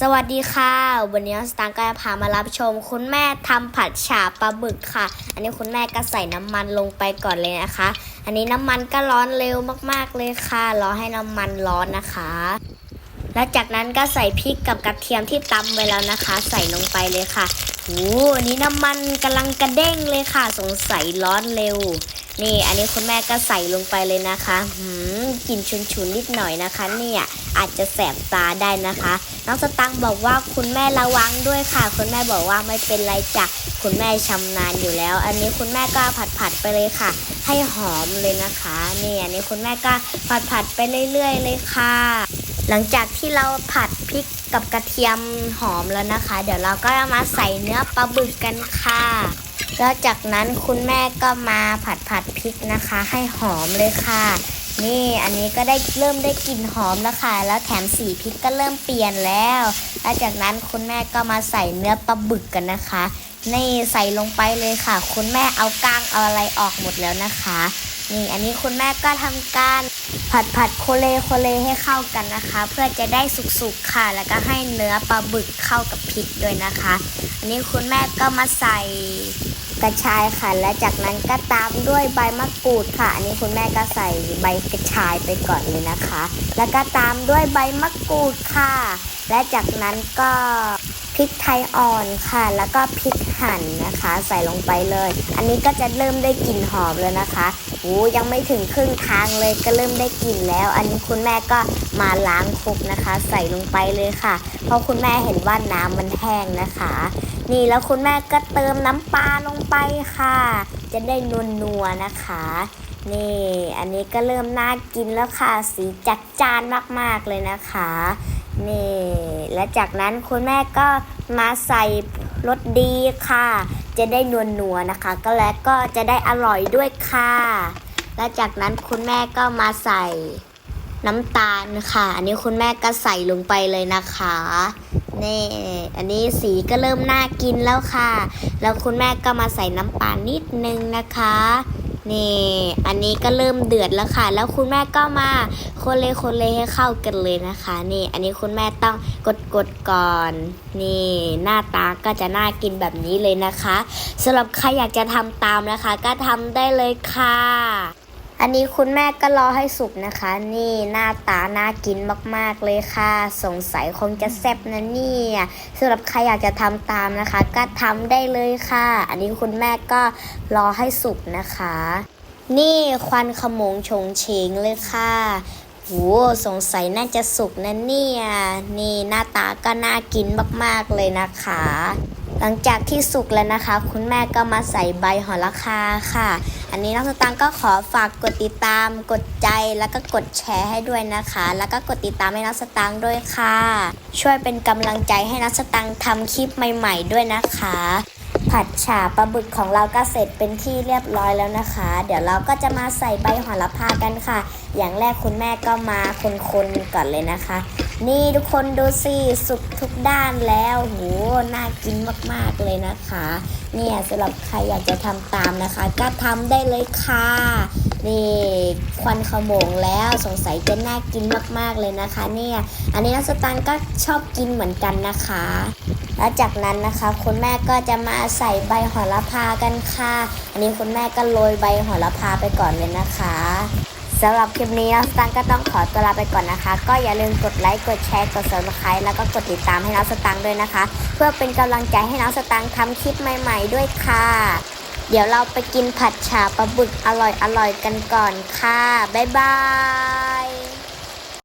สวัสดีค่ะ วันนี้สตางค์ก็จะพามารับชม คุณแม่ทำผัดฉาปลาบึกค่ะ อันนี้คุณแม่ก็ใส่น้ำมันลงไปก่อนเลยนะคะ อันนี้น้ำมันก็ร้อนเร็วมากๆเลยค่ะ รอให้น้ำมันร้อนนะคะ แล้วจากนั้นก็ใส่พริกกับกระเทียมที่ตำไว้แล้วนะคะ ใส่ลงไปเลยค่ะโอ้อันนี้น้ำมันกำลังกระเด้งเลยค่ะ สงสัยร้อนเร็ว นี่อันนี้คุณแม่ก็ใส่ลงไปเลยนะคะหืมกลิ่นฉุนๆนิดหน่อยนะคะ เนี่ยอาจจะแสบตาได้นะคะ น้องสตังค์บอกว่าคุณแม่ระวังด้วยค่ะ คุณแม่บอกว่าไม่เป็นไรจ้ะคุณแม่ชำนาญอยู่แล้ว อันนี้คุณแม่ก็ผัดผัดไปเลยค่ะ ให้หอมเลยนะคะ นี่อันนี้คุณแม่ก็ผัดผัดไปเรื่อย ๆ เลยค่ะ หลังจากที่เราผัดพริกกับกระเทียมหอมแล้วนะคะ เดี๋ยวเราก็มาใส่เนื้อปลาบึกกันค่ะ แล้วจากนั้นคุณแม่ก็มาผัดผัดพริกนะคะ ให้หอมเลยค่ะ นี่อันนี้ก็ได้เริ่มได้กลิ่นหอมแล้วค่ะ แล้วแถมสีพริกก็เริ่มเปลี่ยนแล้วแล้วจากนั้นคุณแม่ก็มาใส่เนื้อปลาบึกกันนะคะ นี่ใส่ลงไปเลยค่ะ คุณแม่เอาก้างเอาอะไรออกหมดแล้วนะคะนี่อันนี้คุณแม่ก็ทำการผัดผัดโคเลโคเลให้เข้ากันนะคะ เพื่อจะได้สุกๆค่ะ แล้วก็ให้เนื้อปลาบึกเข้ากับพริกด้วยนะคะ อันนี้คุณแม่ก็มาใส่ กระชายค่ะ และจากนั้นก็ตามด้วยใบมะกรูดค่ะ อันนี้คุณแม่ก็ใส่ใบกระชายไปก่อนเลยนะคะ แล้วก็ตามด้วยใบมะกรูดค่ะ และจากนั้นก็พริกไทยอ่อนค่ะ แล้วก็พริกหั่นนะคะ ใส่ลงไปเลย อันนี้ก็จะเริ่มได้กลิ่นหอมแล้วนะคะโอ้ยังไม่ถึงครึ่งทางเลยก็เริ่มได้กลิ่นแล้ว อันนี้คุณแม่ก็มาล้างครกนะคะ ใส่ลงไปเลยค่ะ เพราะคุณแม่เห็นว่าน้ำมันแห้งนะคะ นี่แล้วคุณแม่ก็เติมน้ำปลาลงไปค่ะ จะได้นวลนัวนะคะ นี่ อันนี้ก็เริ่มน่ากินแล้วค่ะ สีจัดจานมากๆเลยนะคะ นี่ และจากนั้นคุณแม่ก็มาใส่รสดีค่ะ จะได้นวลนัวนะคะ ก็และก็จะได้อร่อยด้วยค่ะ และจากนั้นคุณแม่ก็มาใส่น้ำตาลค่ะ อันนี้คุณแม่ก็ใส่ลงไปเลยนะคะ นี่อันนี้สีก็เริ่มน่ากินแล้วค่ะ แล้วคุณแม่ก็มาใส่น้ำปลานิดนึงนะคะ นี่ อันนี้ก็เริ่มเดือดแล้วค่ะ แล้วคุณแม่ก็มาคนเลโคนเลให้เข้ากันเลยนะคะ นี่ อันนี้คุณแม่ต้องกดกดก่อน นี่ หน้าตาก็จะน่ากินแบบนี้เลยนะคะสำหรับใครอยากจะทำตามนะคะ ก็ทำได้เลยค่ะ อันนี้คุณแม่ก็รอให้สุกนะคะ นี่หน้าตาน่ากินมากๆเลยค่ะ สงสัยคงจะแซ่บนะเนี่ยสำหรับใครอยากจะทำตามนะคะ ก็ทำได้เลยค่ะ อันนี้คุณแม่ก็รอให้สุกนะคะ นี่ควันขมงชงเชงเลยค่ะ โหสงสัยน่าจะสุกนะเนี่ย นี่หน้าตาก็น่ากินมากๆเลยนะคะ หลังจากที่สุกแล้วนะคะ คุณแม่ก็มาใส่ใบหอละคาค่ะ อันนี้น้องสตังค์ก็ขอฝากกดติดตาม กดใจแล้วก็กดแชร์ให้ด้วยนะคะ แล้วก็กดติดตามให้น้องสตังค์ด้วยค่ะ ช่วยเป็นกำลังใจให้น้องสตังค์ทำคลิปใหม่ ๆ ด้วยนะคะ ผัดฉ่าปลาบึกของเราก็เสร็จเป็นที่เรียบร้อยแล้วนะคะ เดี๋ยวเราก็จะมาใส่ใบหอละพากันค่ะ อย่างแรกคุณแม่ก็มาคนๆก่อนเลยนะคะ นี่ทุกคนดูสิสุกทุกด้านแล้วโหน่ากินมากๆเลยนะคะ เนี่ยสำหรับใครอยากจะทำตามนะคะ ก็ทำได้เลยค่ะนี่ควันขโมงแล้วสงสัยจะน่ากินมากๆเลยนะคะ เนี่ยอันนี้นักสตังค์ก็ชอบกินเหมือนกันนะคะ แล้วจากนั้นนะคะคุณแม่ก็จะมาใส่ใบโหระพากันค่ะ อันนี้คุณแม่ก็โรยใบโหระพาไปก่อนเลยนะคะสำหรับคลิปนี้น้องสตังก็ต้องขอตัวลาไปก่อนนะคะ ก็อย่าลืมกดไลค์ กดแชร์ กด subscribe แล้วก็กดติดตามให้น้องสตังด้วยนะคะ เพื่อเป็นกำลังใจให้น้องสตังทำคลิปใหม่ ๆ ด้วยค่ะ เดี๋ยวเราไปกินผัดฉ่าปลาบึกอร่อยๆกันก่อนค่ะ บ๊ายบาย